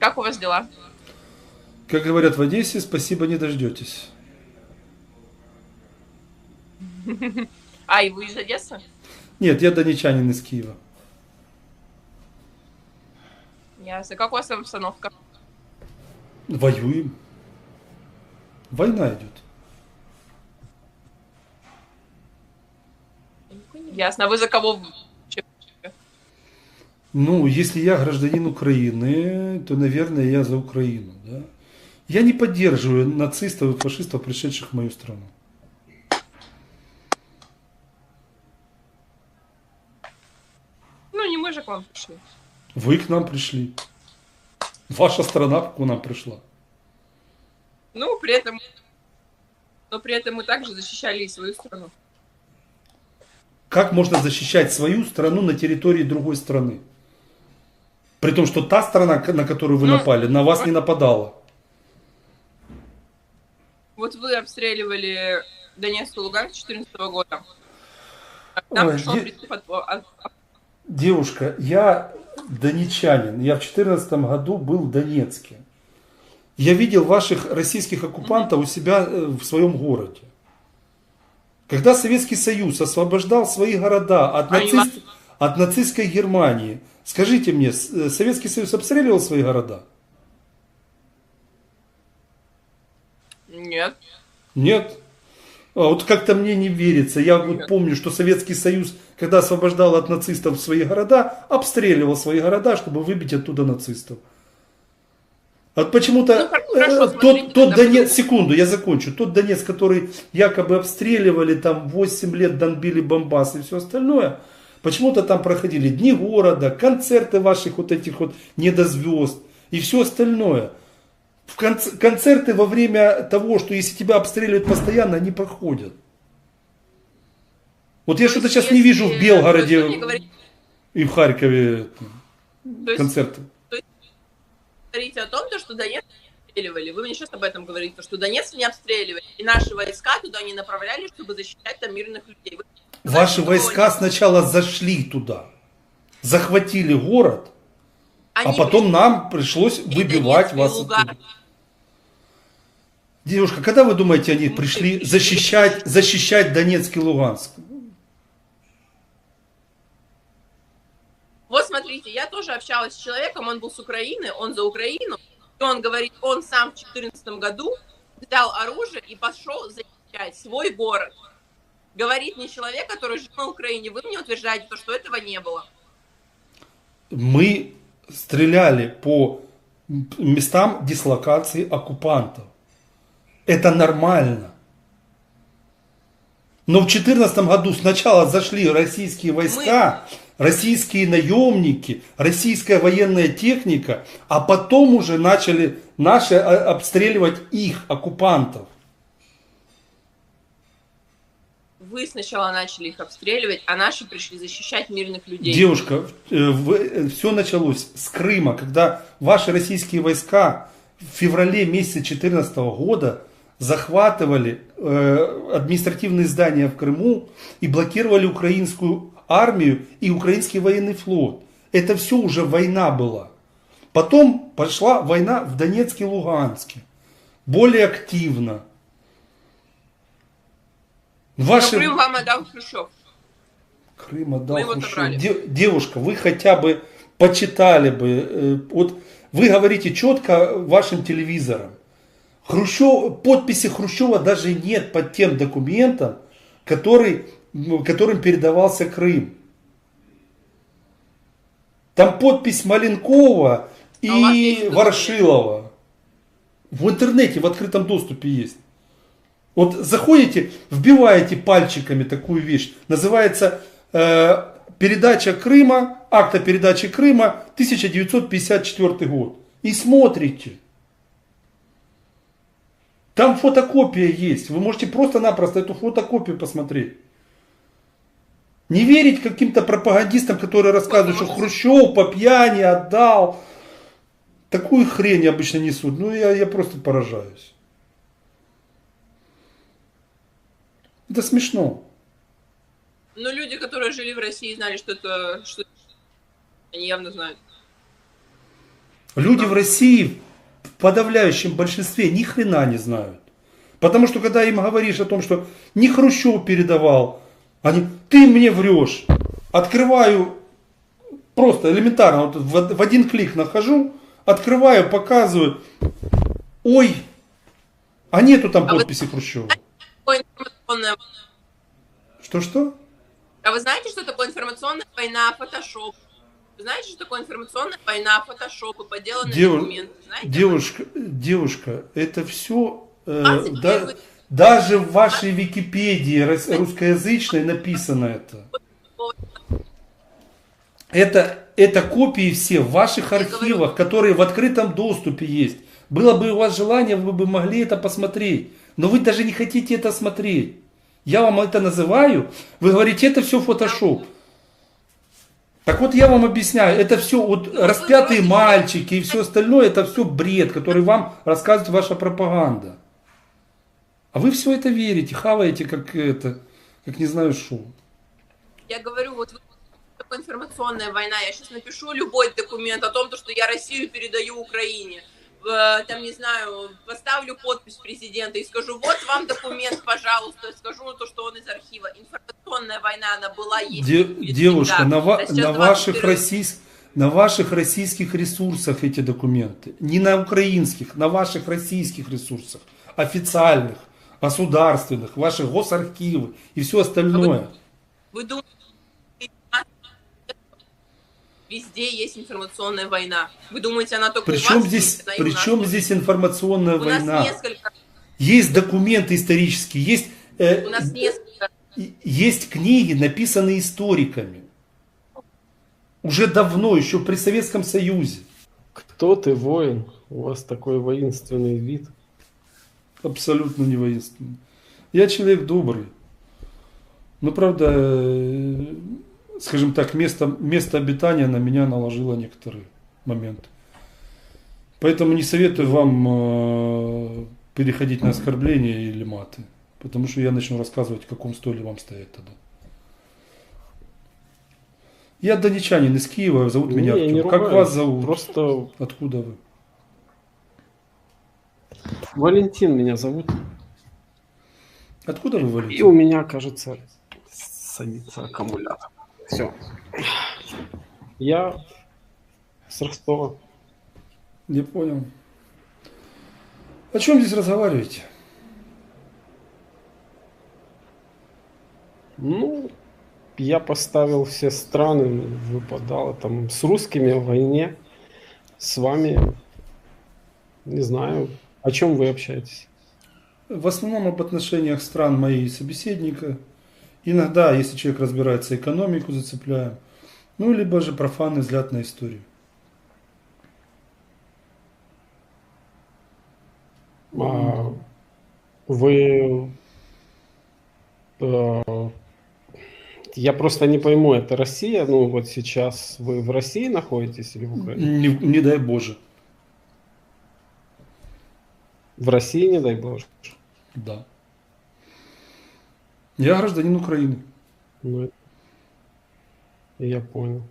Как у вас дела? Как говорят в Одессе, спасибо не дождетесь. А, и вы из Одессы? Нет, я донечанин из Киева. Ясно. Как у вас там обстановка? Воюем. Война идет. Ясно. А вы за кого? Ну, если я гражданин Украины, то, наверное, я за Украину, да? Я не поддерживаю нацистов и фашистов, пришедших в мою страну. Ну, не мы же к вам пришли. Вы к нам пришли. Ваша страна к нам пришла. Ну, при этом... Но при этом мы также защищали и свою страну. Как можно защищать свою страну на территории другой страны? При том, что та страна, на которую вы Ну, напали, на вас не нападала. Вот вы обстреливали Донецк и Луганск 2014 года. Нам Ой, пришел де- Девушка, я донечанин. Я в 2014 году был в Донецке. Я видел ваших российских оккупантов у себя э, в своем городе. Когда Советский Союз освобождал свои города от, Они нацист- от нацистской Германии, скажите мне, э, Советский Союз обстреливал свои города? Нет. Нет. А вот как-то мне не верится. Я вот помню, что Советский Союз, когда освобождал от нацистов свои города, обстреливал свои города, чтобы выбить оттуда нацистов. Вот почему-то Ну, хорошо, э, смотрите, тот, тот Донец, секунду, я закончу. Тот Донец, который якобы обстреливали, там 8 лет бомбили Бомбас и все остальное, почему-то там проходили дни города, концерты ваших вот этих вот недозвезд и все остальное. В конц- концерты во время того, что если тебя обстреливают постоянно, они проходят. Вот я То что-то есть, сейчас не вижу в то есть Белгороде говорите- и в Харькове То есть концерты. говорите о том, то, что Донецк не обстреливали. Вы мне сейчас об этом говорите, то, что Донецк не обстреливали. И наши войска туда не направляли, чтобы защищать там мирных людей. Вы Ваши войска сначала зашли туда, захватили город, а Они потом нам пришлось пришли выбивать вас оттуда. Девушка, когда вы думаете, они пришли пришли. защищать, защищать Донецк и Луганск? Вот смотрите, я тоже общалась с человеком, он был с Украины, он за Украину, и он говорит, он сам в 2014 году взял оружие и пошел защищать свой город. Говорит не человек, который жил на Украине. Вы мне утверждаете, то, что этого не было. Мы стреляли по местам дислокации оккупантов. Это нормально. Но в 2014 году сначала зашли российские войска, российские наемники, российская военная техника, а потом уже начали наши а, обстреливать их, оккупантов. Вы сначала начали их обстреливать, а наши пришли защищать мирных людей. Девушка, все началось с Крыма, когда ваши российские войска в феврале месяце 2014 года захватывали э, административные здания в Крыму и блокировали украинскую армию и украинский военный флот. Это все уже война была. Потом пошла война в Донецке и Луганске. Более активно. Но Ваши... Крым вам отдал Хрущев. Крым отдал Мы Хрущев. Де- девушка, вы хотя бы почитали бы, э, вот вы говорите четко вашим телевизором. Хрущев, подписи Хрущева даже нет под тем документом, который, м, которым передавался Крым. Там подпись Маленкова А и документ? Ворошилова. В интернете в открытом доступе есть. Вот заходите, вбиваете пальчиками такую вещь. Называется э, передача Крыма, акта передачи Крыма 1954 год. И смотрите. Там фотокопия есть. Вы можете просто-напросто эту фотокопию посмотреть. Не верить каким-то пропагандистам, которые рассказывают, что Хрущев по пьяни отдал. Такую хрень обычно несут. Ну, я, я просто поражаюсь. Это смешно. Но люди, которые жили в России, знали, что это... Что... Они явно знают. Люди в России в подавляющем большинстве ни хрена не знают. Потому что когда им говоришь о том, что не Хрущев передавал, они, ты мне врешь. Открываю просто элементарно, вот в, в один клик нахожу, открываю, показываю. Ой, а нету там А вы- подписи Хрущева. Что-что? А вы знаете, что такое информационная война Photoshop? Вы знаете, что такое информационная война Photoshop и подделанные Дев- документы? Знаете? Девушка, девушка, это все А, теперь вы- даже в вашей Википедии рус- русскоязычной написано это. Это, это копии все в ваших архивах, которые в открытом доступе есть. Было бы у вас желание, вы бы могли это посмотреть. Но вы даже не хотите это смотреть. Я вам это называю, вы говорите, это все фотошоп. Так вот я вам объясняю, это все вот Ну, распятые мальчики и все остальное, это все бред, который вам рассказывает ваша пропаганда. А вы все это верите, хаваете, как это, как не знаю что. Я говорю, вот информационная война. Я сейчас напишу любой документ о том, то, что я Россию передаю Украине. В, Там, не знаю, поставлю подпись президента и скажу, вот вам документ, пожалуйста, скажу то, что он из архива. Информационная война, она была, есть. Де- девушка, всегда. на, ва- А на ваших 21 российс- на ваших российских ресурсах эти документы, не на украинских, на ваших российских ресурсах, официальных, государственных, ваши госархивы и все остальное. Вы думаете, везде есть информационная война? Вы думаете, она только у Причем вас здесь, есть? У нас причем здесь информационная У нас война? несколько, Есть документы исторические, есть, э, у нас несколько есть книги, написанные историками. Уже давно, еще при Советском Союзе. Кто ты, воин? У вас такой воинственный вид. Абсолютно не воинственный. Я человек добрый. Но, правда, э, скажем так, место, место обитания на меня наложило некоторые моменты. Поэтому не советую вам э, переходить на оскорбления или маты. Потому что я начну рассказывать, в каком столе вам стоять тогда. Я донечанин из Киева, зовут меня Не, я не Артем. Как вас зовут? Просто Откуда вы? Валентин меня зовут. Откуда вы, И Валентин? у меня, кажется, садится аккумулятор. Все. Я с Ростова. Не понял. О чем здесь разговариваете? Ну, я поставил все страны, выпадало там с русскими в войне, с вами, не знаю, о чем вы общаетесь. В основном об отношениях стран моей собеседника. Иногда, если человек разбирается, экономику зацепляем. Ну, либо же профанный взгляд на историю. А вы... э, Я просто не пойму, это Россия? Ну вот сейчас вы в России находитесь или в Украине? Не, не дай Боже. В России, не дай боже. Да. Я гражданин Украины. Ну, я понял.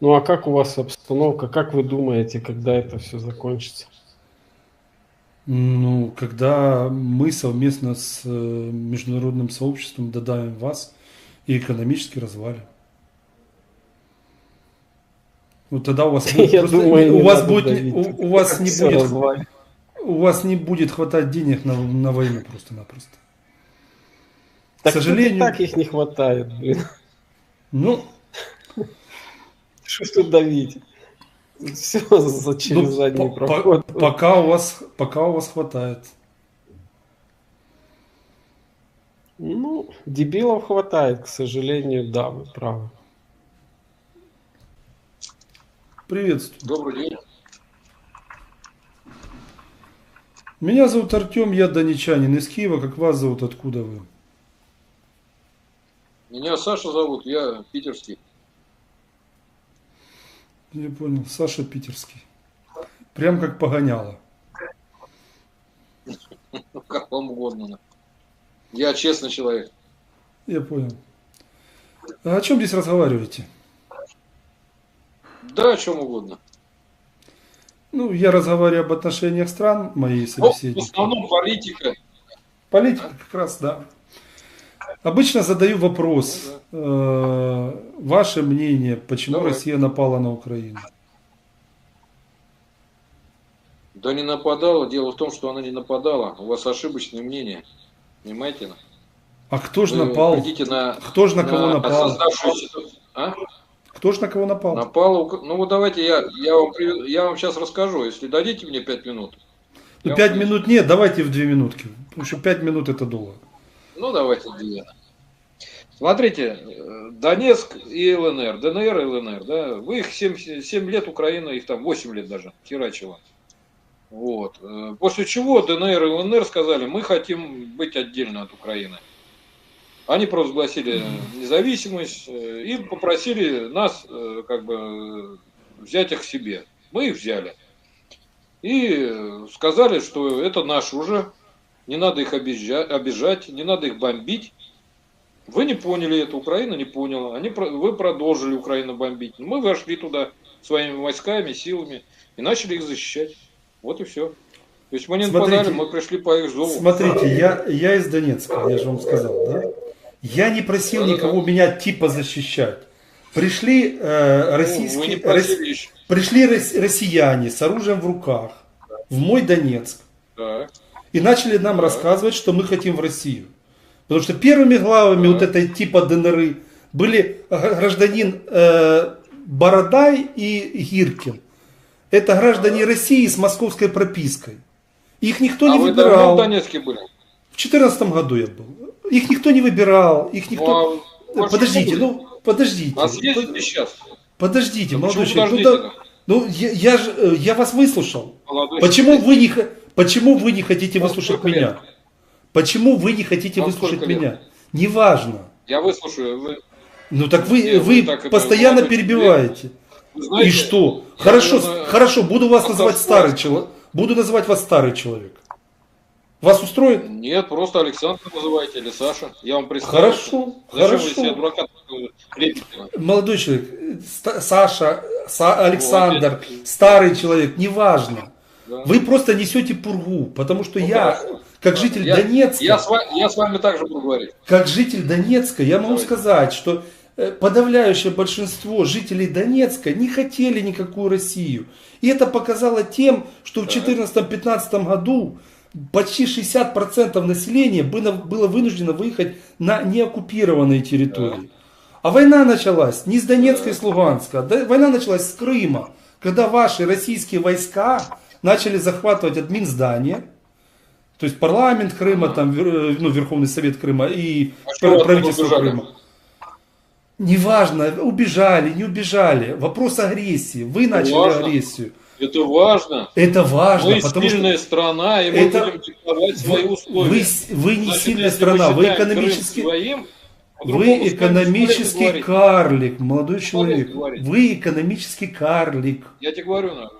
Ну а как у вас обстановка? Как вы думаете, когда это все закончится? Ну, когда мы совместно с э, международным сообществом додавим вас и экономически развалим. Вот тогда у вас будет Я просто- думаю, у вас будет давить. у, у вас не будет развалит. у вас не будет хватать денег на, на войну просто-напросто. Так К сожалению, так их не хватает, блин. ну, Что ж тут давить? Все за через ну, задний по- по- проход. пока у вас пока у вас хватает. Ну, дебилов хватает, к сожалению, да, вы правы. Приветствую. Добрый день. Меня зовут Артем, я донечанин из Киева. Как вас зовут? Откуда вы? Меня Саша зовут, я питерский. Я понял. Саша Питерский. Прям как погоняло. Ну, как вам угодно. Я честный человек. Я понял. А о чем здесь разговариваете? Да, о чем угодно. Ну, я разговариваю об отношениях стран, мои Ну, в собеседники. основном политика. Политика как раз, да. Обычно задаю вопрос. э, ваше мнение, почему Давай. Россия напала на Украину? Да не нападала. Дело в том, что она не нападала. У вас ошибочное мнение. Понимаете? А кто же Вы напал? на, Кто же на кого напал? создавшуюся. А? Кто же на кого напал? Напала Ук- Ну вот давайте я, я, вам, я вам сейчас расскажу, если дадите мне 5 минут. Ну, Я пять вам- минут нет, давайте в две минутки. Потому что пять минут это долго. Ну давайте две. Смотрите, э, Донецк и ЛНР, ДНР и ЛНР, да, вы их 7, 7 лет, Украина их там 8 лет даже херачила. Вот. Э, После чего ДНР и ЛНР сказали, мы хотим быть отдельно от Украины. Они провозгласили независимость э, и попросили нас как бы взять их себе. Мы их взяли. И сказали, что это наш уже, не надо их обижа- обижать, не надо их бомбить. Вы не поняли это, Украина не поняла. Они, вы продолжили Украину бомбить. Мы вошли туда своими войсками, силами и начали их защищать. Вот и все. То есть мы не Смотрите, нападали, мы пришли по их зову. Смотрите, я, я из Донецка, я же вам сказал, да? Я не просил Да-да-да. никого меня типа защищать. Пришли э, Ну, российские, не рос- пришли рос- россияне с оружием в руках в мой Донецк Так. И начали нам Да. рассказывать, что мы хотим в Россию. Потому что первыми главами Да. вот этой типа ДНР были гражданин э, Бородай и Гиркин. Это граждане России с московской пропиской. Их никто а не вы выбирал. в Донецке были? В 2014 году я был. Их никто не выбирал, их никто... Ну, а вы подождите, почему? ну, подождите. А съездите сейчас. Подождите, Ну, молодой человек. Ну, да- ну, я, я же, э, я вас выслушал. Молодой Почему человек. вы не, почему вы не хотите Вам выслушать лет? меня? Почему вы не хотите Вам выслушать лет? меня? Неважно. Я выслушаю. Вы, Ну так вы, Нет, вы вы так это постоянно говорите, перебиваете. вы знаете, И что? я, Хорошо, наверное, хорошо, буду вас называть старый человек. Буду называть вас старый человек. Вас устроит? Нет, просто Александр называйте или Саша. Я вам представлю. Хорошо, Зачем вы хорошо. себе дурака? Молодой человек, Саша, Са- Александр, Вот. старый человек, неважно. Да. Вы просто несете пургу, потому что Ну, я, хорошо. как житель я, Донецка, Я с, вами, я с вами также буду говорить. как житель Донецка, я могу Давайте. сказать, что э, подавляющее большинство жителей Донецка не хотели никакую Россию. И это показало тем, что в Так. 2014-2015 году почти 60% населения было, было вынуждено выехать на неоккупированные территории. А война началась не с Донецка и с Луганска, война началась с Крыма, когда ваши российские войска начали захватывать админздание, то есть парламент Крыма, там, вер- ну, Верховный Совет Крыма и А что правительство убежали? Крыма. Неважно, убежали, не убежали. Вопрос агрессии. Вы начали Важно. агрессию. Это важно. Это важно, мы потому что сильная страна, и мы это- будем диктовать свои условия. вы, вы не Значит, сильная страна, вы экономически... своим, Вы экономический карлик, молодой человек. Вы экономический карлик. Я тебе говорю, наверное.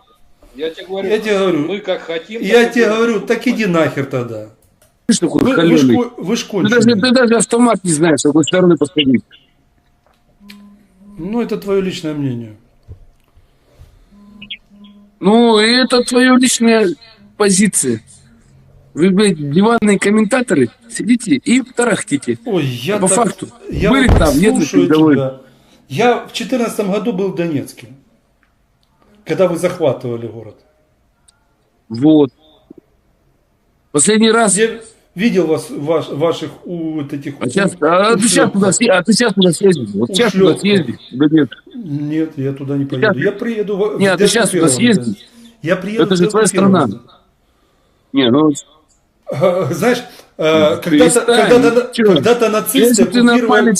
Я тебе говорю, Я тебе говорю, мы как хотим. Я тебе говорю, так иди нахер тогда. Ты что Вы, вы, ж, халёный? ко- вы ж Ты даже, ты даже автомат не знаешь, с какой стороны подходить. Ну, это твое личное мнение. Ну, это твоя личная позиция. Вы, блядь, диванные комментаторы, сидите и тарахтите. Ой, я По так- факту. Я Были вот там, нет тебя. Я в 2014 году был в Донецке, когда вы захватывали город. Вот. Последний раз... Я видел вас, ваш, ваших у вот этих... А, сейчас, а, ты сейчас туда, а ты сейчас туда съезди. Вот сейчас туда Ушлепков. съезди. Да нет. Нет, я туда не поеду. Я приеду в Не, а в ты щас туда деоккупированный съезди. Донецк. Я приеду Это же твоя страна. Не, ну, Знаешь, когда-то, нацисты оккупировали...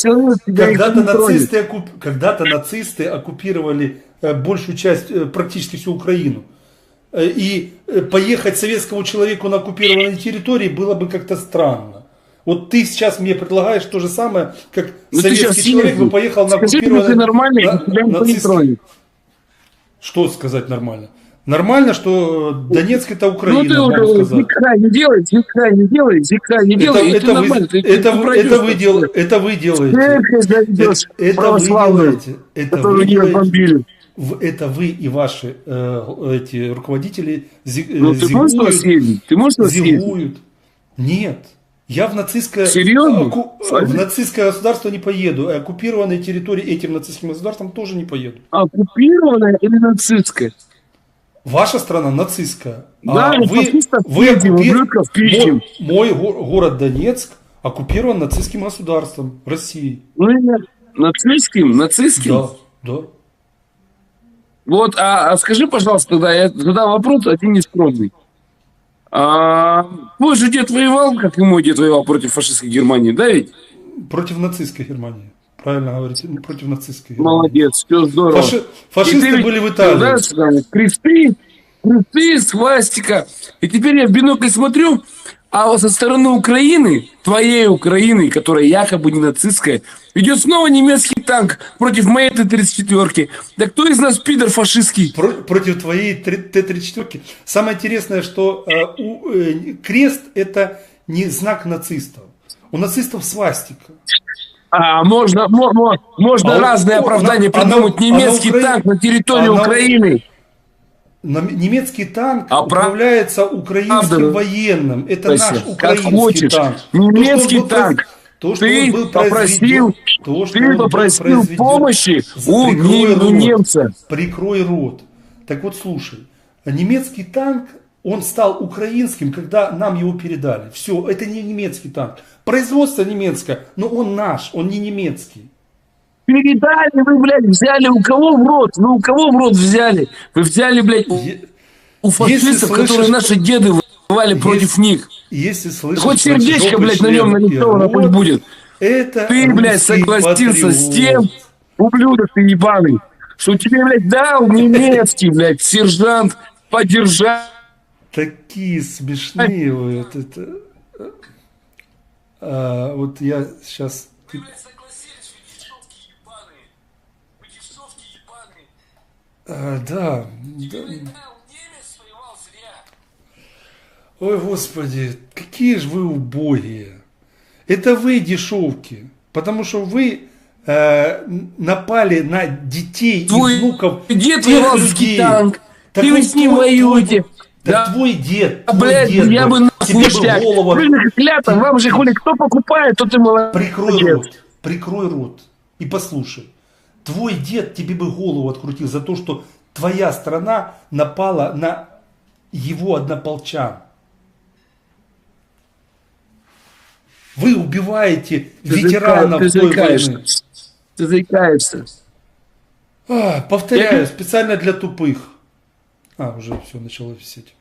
Когда-то нацисты, оккуп- когда-то нацисты оккупировали большую часть, э, практически всю Украину. Э, И э, поехать советскому человеку на оккупированной территории было бы как-то странно. Вот ты сейчас мне предлагаешь то же самое, как Ну, советский человек бы поехал на Скажи, что оккупированной... ты нормальный, на- нацистский-. Что сказать нормально? Нормально, что Донецк это Ну Украина, ты могу уже сказать. зикра не делай, зикра не делай, зикра не Это, делай, и ты это вы, ты- это, ты это вы дел- это вы делаете. Это, это вы делаете. Это вы делаете. это вы и ваши э, эти руководители зи- э, Ну, ты можешь зигуют, нас съездить? Ты можешь нас зигуют. Нет. Я в нацистское, Серьезно? оку- в нацистское государство не поеду, а оккупированные территории этим нацистским государством тоже не поеду. Оккупированная или нацистская? Ваша страна нацистская. Да, и вы, вы пиздим, оккупи- ублюдков пиздим. Мой, мой го- город Донецк оккупирован нацистским государством России. Ну. Нацистским? Нацистским? Да, да. Вот, а, а скажи, пожалуйста, тогда я задам вопрос один нескромный. А, твой же дед воевал, как и мой дед воевал против фашистской Германии, да ведь? Против нацистской Германии. Правильно говорите, ну, против нацистской Германии. Молодец, все здорово. Фаши- фашисты ты ведь были в Италии. знаешь, кресты, кресты, свастика. И теперь я в бинокль смотрю, а вот со стороны Украины, твоей Украины, которая якобы не нацистская, идет снова немецкий танк против моей Т-34. Да кто из нас пидор фашистский? Про- против твоей три- Т-34. Самое интересное, что э, у- э, крест это не знак нацистов. У нацистов свастика. А, можно, мо- мо- можно А разные а оправдания на- а на- придумать. а на Немецкий Украине- танк на территории а на- Украины. На- Немецкий танк А прав- управляется украинским правда, военным. Это Вася, наш как украинский хочешь. танк. Немецкий он танк. То, что Ты он был попросил, то, что ты он попросил помощи у, не- рот. немца. Прикрой рот. Так вот, слушай, немецкий танк, он стал украинским, когда нам его передали. Все, это не немецкий танк. Производство немецкое, но он наш, он не немецкий. Передали вы, блядь, взяли у кого в рот? Вы у кого в рот взяли? Вы взяли, блядь, у, Е- у фашистов, слышишь- которые наши деды воевали Если- против них. Если слышишь Хоть сердечко, блядь, на нем нарисовано пусть будет. Это Ты, блядь, согласился с патриот. тем, ублюдок ты ебаный, что тебе, блядь, дал немецкий, блядь, сержант поддержать. Такие смешные вы. Вот, это. А, вот я сейчас... А, да, да. Ой, господи, какие же вы убогие. Это вы дешевки. Потому что вы э, напали на детей Твой и внуков дед тех людей. танк, Так ты вот с ним твой- воюете. Так Да. твой дед, А, твой блядь, дед я бы нахуй тебе бы голову... Клята, вам же хули кто покупает, тот и молодец. Прикрой рот, прикрой рот и послушай. Твой дед тебе бы голову открутил за то, что твоя страна напала на его однополчан. Вы убиваете Ты ветеранов ты той войны. Ты заикаешься. А, повторяю, специально для тупых. А, уже все начало висеть.